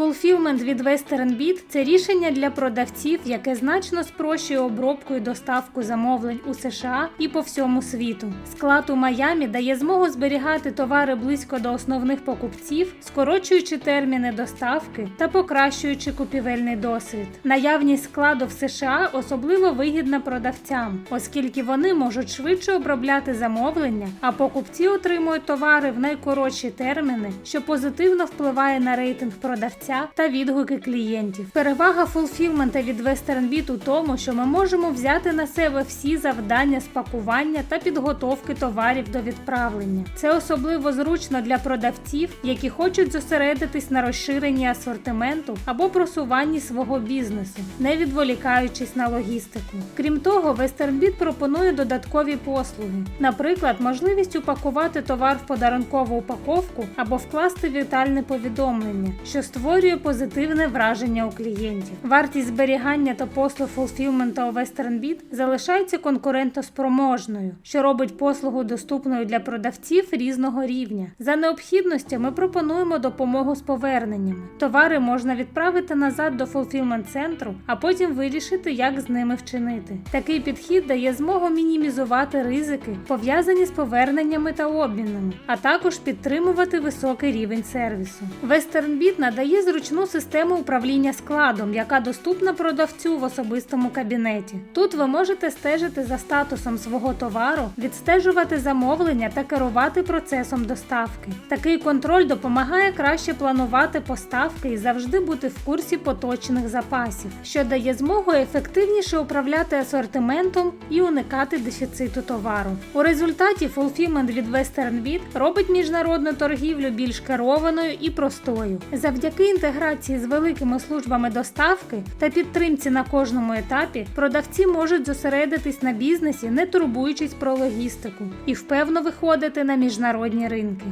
Fulfillment від Western Bit – це рішення для продавців, яке значно спрощує обробку і доставку замовлень у США і по всьому світу. Склад у Майамі дає змогу зберігати товари близько до основних покупців, скорочуючи терміни доставки та покращуючи купівельний досвід. Наявність складу в США особливо вигідна продавцям, оскільки вони можуть швидше обробляти замовлення, а покупці отримують товари в найкоротші терміни, що позитивно впливає на рейтинг продавця та відгуки клієнтів. Перевага фулфілмента від Western Bit у тому, що ми можемо взяти на себе всі завдання з пакування та підготовки товарів до відправлення. Це особливо зручно для продавців, які хочуть зосередитись на розширенні асортименту або просуванні свого бізнесу, не відволікаючись на логістику. Крім того, Western Bit пропонує додаткові послуги, наприклад, можливість упакувати товар в подарункову упаковку або вкласти вітальне повідомлення, що створює позитивне враження у клієнтів. Вартість зберігання та послуг фулфілмента у Western Bit залишається конкурентоспроможною, що робить послугу доступною для продавців різного рівня. За необхідності ми пропонуємо допомогу з поверненнями. Товари можна відправити назад до фулфілмент центру, а потім вирішити, як з ними вчинити. Такий підхід дає змогу мінімізувати ризики, пов'язані з поверненнями та обмінами, а також підтримувати високий рівень сервісу. Western Bit зручну систему управління складом, яка доступна продавцю в особистому кабінеті. Тут ви можете стежити за статусом свого товару, відстежувати замовлення та керувати процесом доставки. Такий контроль допомагає краще планувати поставки і завжди бути в курсі поточних запасів, що дає змогу ефективніше управляти асортиментом і уникати дефіциту товару. У результаті Fulfillment від Western Bit робить міжнародну торгівлю більш керованою і простою. Завдяки інтеграції з великими службами доставки та підтримці на кожному етапі продавці можуть зосередитись на бізнесі, не турбуючись про логістику, і впевно виходити на міжнародні ринки.